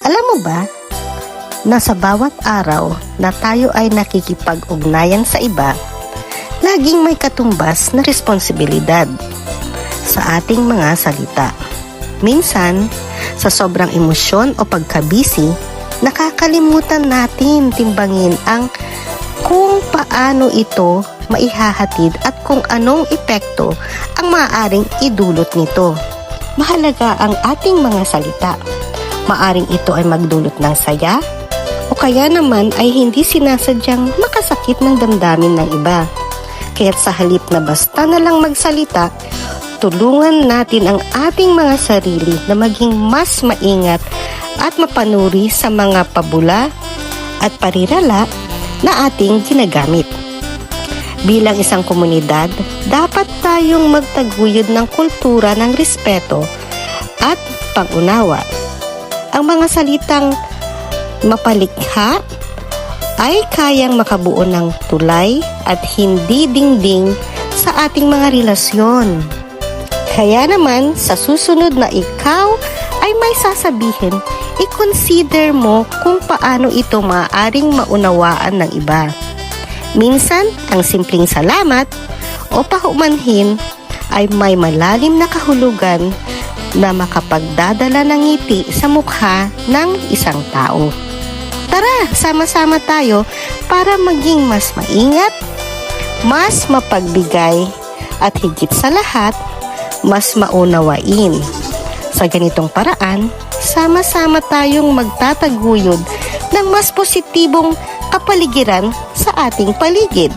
Alam mo ba, na sa bawat araw na tayo ay nakikipag-ugnayan sa iba, laging may katumbas na responsibilidad sa ating mga salita. Minsan, sa sobrang emosyon o pagkabisi, nakakalimutan natin timbangin ang kung paano ito maihahatid at kung anong epekto ang maaaring idulot nito. Mahalaga ang ating mga salita. Maaring ito ay magdulot ng saya o kaya naman ay hindi sinasadyang makasakit ng damdamin ng iba. Kaya't sa halip na basta na lang magsalita, tulungan natin ang ating mga sarili na maging mas maingat at mapanuri sa mga pabula at parirala na ating ginagamit. Bilang isang komunidad, dapat tayong magtaguyod ng kultura ng respeto at pag-unawa. Ang mga salitang mapalikha ay kayang makabuo ng tulay at hindi dingding sa ating mga relasyon. Kaya naman, sa susunod na ikaw ay may sasabihin, i-consider mo kung paano ito maaaring maunawaan ng iba. Minsan, ang simpleng salamat o pahumanhin ay may malalim na kahulugan na makapagdadala ng ngiti sa mukha ng isang tao. Tara, sama-sama tayo para maging mas maingat, mas mapagbigay, at higit sa lahat, mas maunawain. Sa ganitong paraan, sama-sama tayong magtataguyod ng mas positibong kapaligiran sa ating paligid.